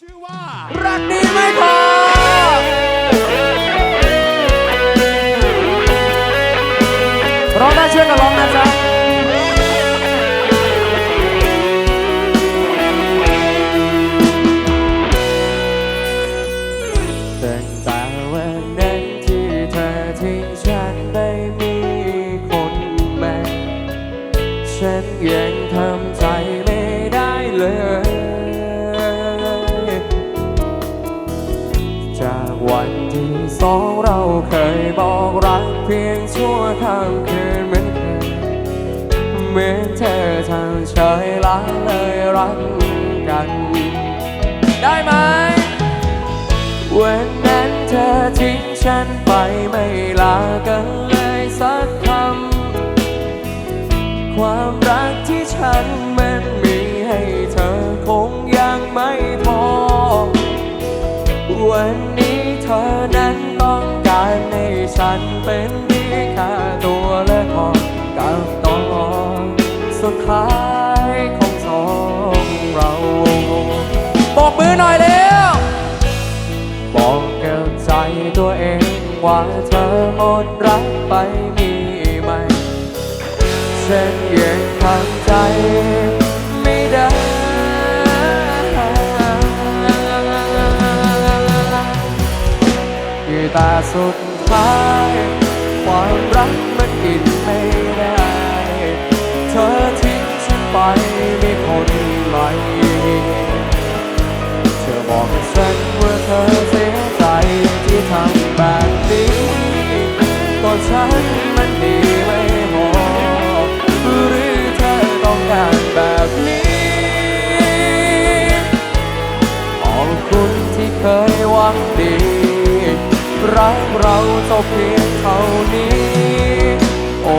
ชื่อว่ารักดีไม่พอ ร้องได้ช่วยกันร้องนะจ๊ะตั้งแต่วันนั้นที่เธอทิ้งฉันไม่มีคนใหม่ฉันยังทำใจไม่ได้เลย องเราเคยบอกรักเพียงชั่วข้ามคืนเหมือนเคยเหมือนเธอทำเฉยละเลยรักกัน ได้ไหมวันนั้นเธอทิ้งฉันไปไม่ลากันเลยสักคำ ความรักที่ฉันมันมีให้เธอคงยังไม่พอ วันนี้ ฉันเป็นเพียงแค่ตัวและพอกับตอนสุดท้ายของสองเราบอกมือหน่อยเร็วบอกกับใจตัวเองว่าเธอหมดรักไปมีไหมฉันยังทำใจ แต่สุดท้ายความรักมันกินไม่ได้ เธอทิ้งฉันไปมีคนใหม่เธอบอกกับฉันว่าเธอเสียใจที่ทำแบบนี้ก็ฉันมันดีไม่พอหรือเธอต้องการแบบนี้ขอบคุณที่เคยหวังดี รักเราจบเพียงเท่านี้ โอ้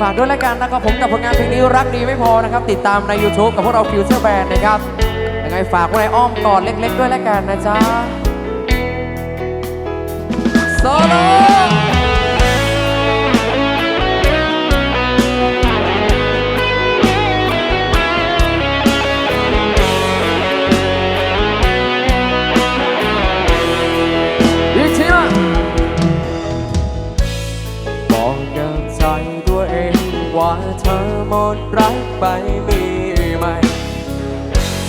ฝากด้วยละกันนะครับผมกับผลงานเพลงนี้รักดีไม่พอนะครับ ติดตามใน YouTube กับพวกเราฟิวเจอร์แบนนะครับยังไงฝากไว้ในอ้อมกอดเล็ก ๆ ด้วยละกันนะจ๊ะโซโล ใจตัวเองว่าเธอหมดรักไปมีไหม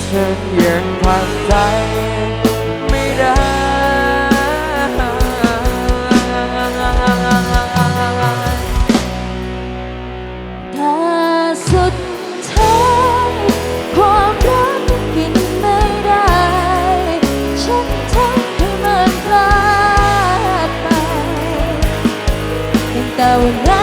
ฉันยังทำใจไม่ได้ถ้าสุดท้ายความรักกินไม่ได้ ฉันทำให้มันพลาดไปตั้งแต่วัน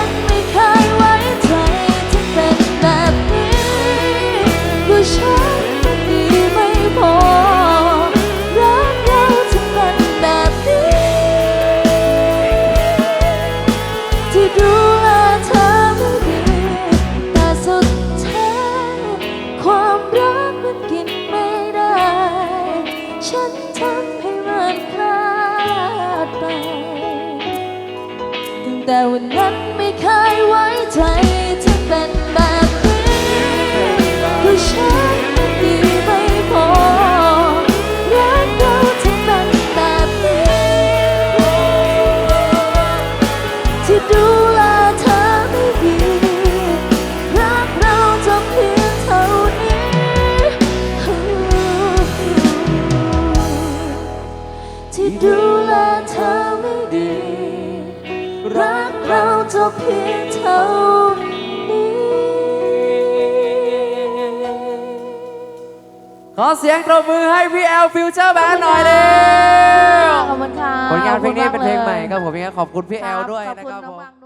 ดูแลเธอไม่ดีแต่สุดท้ายความรักมันกินไม่ได้ ฉันทำให้มันพลาดไป ตั้งแต่วันนั้นไม่เคยไว้ใจที่เป็นแบบ ที่ดูแลเธอไม่ดี รักเราจบเพียงเท่านี้ ขอเสียงตบมือให้พี่แอลฟิวเจอร์แบนหน่อยเร็วขอบคุณค่ะผลงานเพลงนี้เป็นเพลงใหม่ขคอรับบผมยังไงขอบคุณพี่แอลด้วยขอบนะคุณครับน้ผองมบังด้วย